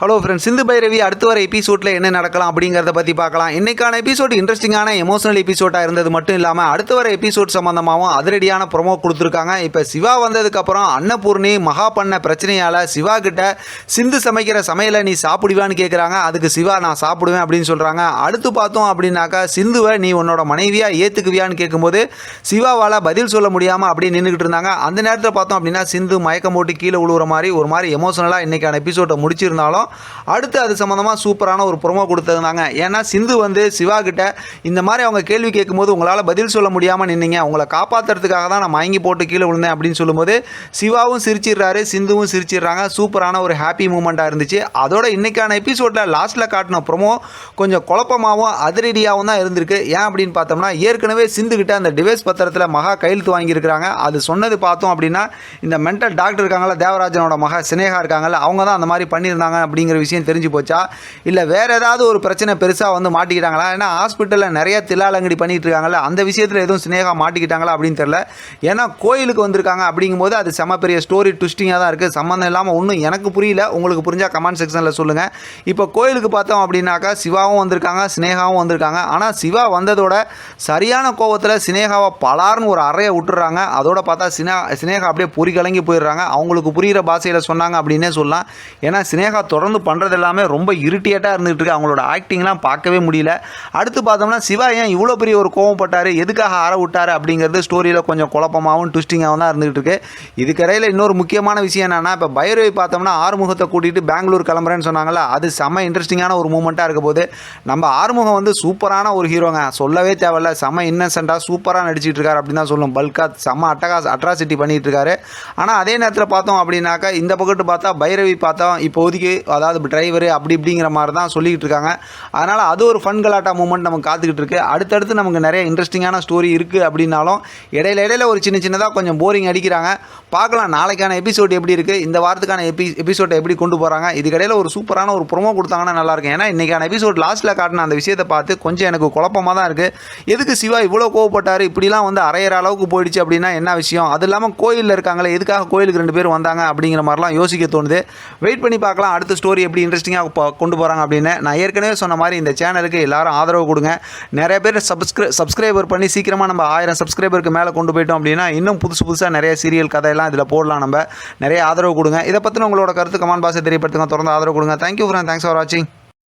Hello friends Sindhu Bhairavi அடுத்து வர எபிசோடில் என்ன நடக்கலாம் அப்படிங்கிறத பற்றி பார்க்கலாம். இன்னைக்கான எபிசோட் இன்ட்ரெஸ்டிங்கான எமோஷனல் எபிசோடாக இருந்தது மட்டும் இல்லாமல் அடுத்து வர எபிசோட் சம்மந்தமாகவும் அதிரடியான ப்ரொமோ கொடுத்துருக்காங்க. இப்போ சிவா வந்ததுக்கப்புறம் அன்னபூர்ணி மகா பண்ண பிரச்சனையால் சிவா கிட்ட சிந்து சமைக்கிற சமையலை நீ சாப்பிடுவான்னு கேட்குறாங்க அதுக்கு சிவா நான் சாப்பிடுவேன் அப்படின்னு சொல்கிறாங்க அடுத்து பார்த்தோம் அப்படின்னாக்கா சிந்துவை நீ உன்னோட மனைவியாக ஏற்றுக்குவியான்னு கேட்கும்போது சிவாவால் பதில் சொல்ல முடியாமல் அப்படி நின்றுக்கிட்டு இருந்தாங்க. அந்த நேரத்தில் பார்த்தோம் அப்படின்னா சிந்து மயக்கம் போட்டு கீழே விழுவுற மாதிரி ஒரு மாதிரி எமோஷனலாக இன்னைக்கான எபிசோட்டை முடிச்சிருந்தாலும் அடுத்து அது சம்மந்தமாக சூப்பரான ஒரு ப்ரொமோ கொடுத்துருந்தாங்க. ஏன்னா சிந்து வந்து சிவா கிட்ட இந்த மாதிரி அவங்க கேள்வி கேட்கும்போது உங்களால் பதில் சொல்ல முடியாமல் நின்னீங்க. உங்களை காப்பாற்றுறதுக்காக தான் நான் மயங்கி போட்டு கீழே விழுந்தேன் அப்படின்னு சொல்லும்போது சிவாவும் சிரிச்சிடுறாரு சிந்துவும் சிரிச்சிடுறாங்க. சூப்பரான ஒரு ஹாப்பி மூமெண்ட்டாக இருந்துச்சு. அதோட இன்னைக்கான எபிசோடில் லாஸ்ட்டில் காட்டின ப்ரொமோ கொஞ்சம் குழப்பமாகவும் அதிரடியாகவும் தான் இருந்திருக்கு. ஏன் அப்படின்னு பார்த்தோம்னா ஏற்கனவே சிந்து கிட்ட அந்த டிவைஸ் பத்திரத்தில் மகா கையெழுத்து வாங்கியிருக்கிறாங்க. அது சொன்னது பார்த்தோம் அப்படின்னா இந்த மென்டல் டாக்டர் இருக்காங்கல்ல தேவராஜனோட மகா சினேகா இருக்காங்கல்ல அவங்க தான் அந்த மாதிரி பண்ணியிருந்தாங்க அப்படிங்கிற விஷயம் தெரிஞ்சு போச்சா? இல்லை வேறு ஏதாவது ஒரு பிரச்சனை பெருசாக வந்து மாட்டிக்கிட்டாங்களா? ஏன்னா ஹாஸ்பிட்டலில் நிறைய தில்லாலங்கடி பண்ணிகிட்டு இருக்காங்களா அந்த விஷயத்தில் எதுவும் சினேகா மாட்டிக்கிட்டாங்களா அப்படின்னு தெரில ஏன்னா கோயிலுக்கு வந்திருக்காங்க அப்படிங்கும்போது அது செம பெரிய ஸ்டோரி ட்விஸ்டிங்காக தான் இருக்குது சம்மந்தம் இல்லாமல் ஒன்றும் எனக்கு புரியல. உங்களுக்கு புரிஞ்சால் கமெண்ட் செக்ஷனில் சொல்லுங்கள் இப்போ கோயிலுக்கு பார்த்தோம் அப்படின்னாக்கா சிவாவும் வந்திருக்காங்க சினேகாவும் வந்திருக்காங்க. ஆனால் சிவா வந்ததோட சரியான கோவத்தில் சினேகாவை பலார்னு ஒரு அறையை விட்டுறாங்க. அதோட பார்த்தா சினா சினேகா அப்படியே பொறி கலங்கி போயிடுறாங்க. அவங்களுக்கு புரிகிற பாஷையில் சொன்னாங்க அப்படின்னே சொல்லலாம். ஏன்னா சினேகா தொடர்ந்து பண்ணுறது எல்லாமே ரொம்ப இரிட்டேட்டாக இருந்துகிட்டு இருக்கு. அவங்களோட ஆக்டிங்லாம் பார்க்கவே முடியல. அடுத்து பார்த்தோம்னா சிவா ஏன் இவ்வளோ பெரிய ஒரு கோவப்பட்டார்? எதுக்காக அறவிட்டார் அப்படிங்கிறது ஸ்டோரியில் கொஞ்சம் குழப்பமாகவும் ட்விஸ்டிங்காகவும் தான் இருந்துகிட்டு இருக்கு. இதுக்கடையில் இன்னொரு முக்கியமான விஷயம் என்னென்னா இப்போ பைரவி பார்த்தோம்னா ஆறுமுகத்தை கூட்டிகிட்டு பெங்களூர் கிளம்புறேன்னு சொன்னாங்களா அது செம்ம இன்ட்ரெஸ்டிங்கான ஒரு மூமெண்ட்டாக இருக்க போது நம்ம ஆறுமுகம் வந்து சூப்பரான ஒரு ஹீரோங்க சொல்லவே தேவையில்ல. செம்ம இன்னசென்ட்டாக சூப்பராக நடிச்சிட்டு இருக்காரு அப்படின்னு தான் சொல்லும். பல்கா செம்ம அட்டகாஸ் அட்ராசிட்டி பண்ணிகிட்டு இருக்காரு. ஆனால் அதே நேரத்தில் பார்த்தோம் அப்படின்னாக்கா இந்த பக்கத்து பார்த்தா பைரவி பார்த்தோம் இப்போதைக்கு அதாவது டிரைவர் அப்படி இப்படிங்கிற மாதிரி தான் சொல்லிக்கிட்டு இருக்காங்க. அதனால் அது ஒரு ஃபன் கலாட்டா மூமெண்ட் நமக்கு காத்துக்கிட்டு இருக்குது அடுத்தடுத்து நமக்கு நிறைய இன்ட்ரெஸ்டிங்கான ஸ்டோரி இருக்குது அப்படின்னாலும் இடையில இடையில ஒரு சின்ன சின்னதாக கொஞ்சம் போரிங் அடிக்கிறாங்க. பார்க்கலாம். நாளைக்கான எபிசோட் எப்படி இருக்குது இந்த வாரத்துக்கான எபி எபிசோட்டை எப்படி கொண்டு போகிறாங்க இதுக்கடையில் ஒரு சூப்பரான ஒரு ப்ரொமோ கொடுத்தாங்கன்னா நல்லாயிருக்கும் ஏன்னா இன்றைக்கான எபிசோட் லாஸ்ட்டில் காட்டின அந்த விஷயத்தை பார்த்து கொஞ்சம் எனக்கு குழப்பமாக தான் இருக்குது எதுக்கு சிவா இவ்வளோ கோவப்பட்டார்? இப்படிலாம் வந்து அரையிற அளவுக்கு போயிடுச்சு அப்படின்னா என்ன விஷயம்? அது இல்லாமல் கோயிலில் இருக்காங்களே எதுக்காக கோயிலுக்கு ரெண்டு பேர் வந்தாங்க அப்படிங்கிற மாதிரிலாம் யோசிக்க தோணுது. வெயிட் பண்ணி பார்க்கலாம் அடுத்த ஸ்டோரி எப்படி இன்ட்ரெஸ்டிங்காக கொண்டு போகிறாங்க அப்படின்னு. நான் ஏற்கனவே சொன்ன மாதிரி இந்த சேனலுக்கு எல்லாரும் ஆதரவு கொடுங்க. நிறைய பேர் சப்ஸ்கிரை சப்ஸ்கிரைபர் பண்ணி சீக்கிரமாக நம்ம ஆயிரம் சப்ஸ்கிரைபருக்கு மேலே கொண்டு போயிட்டோம் அப்படின்னா இன்னும் புதுசு புதுசாக நிறைய சீரியல் கதையெல்லாம் இதில் போடலாம் நம்ம. நிறைய ஆதரவு கொடுங்க. இதை பற்றின உங்களோட கருத்து கமான் பாக்ஸை தெரியப்படுத்துங்க. தொடர்ந்து ஆதரவு கொடுங்க. தேங்க்யூ ஃப்ரெண்ட் தேங்க்ஸ் ஃபார் வாட்சிங்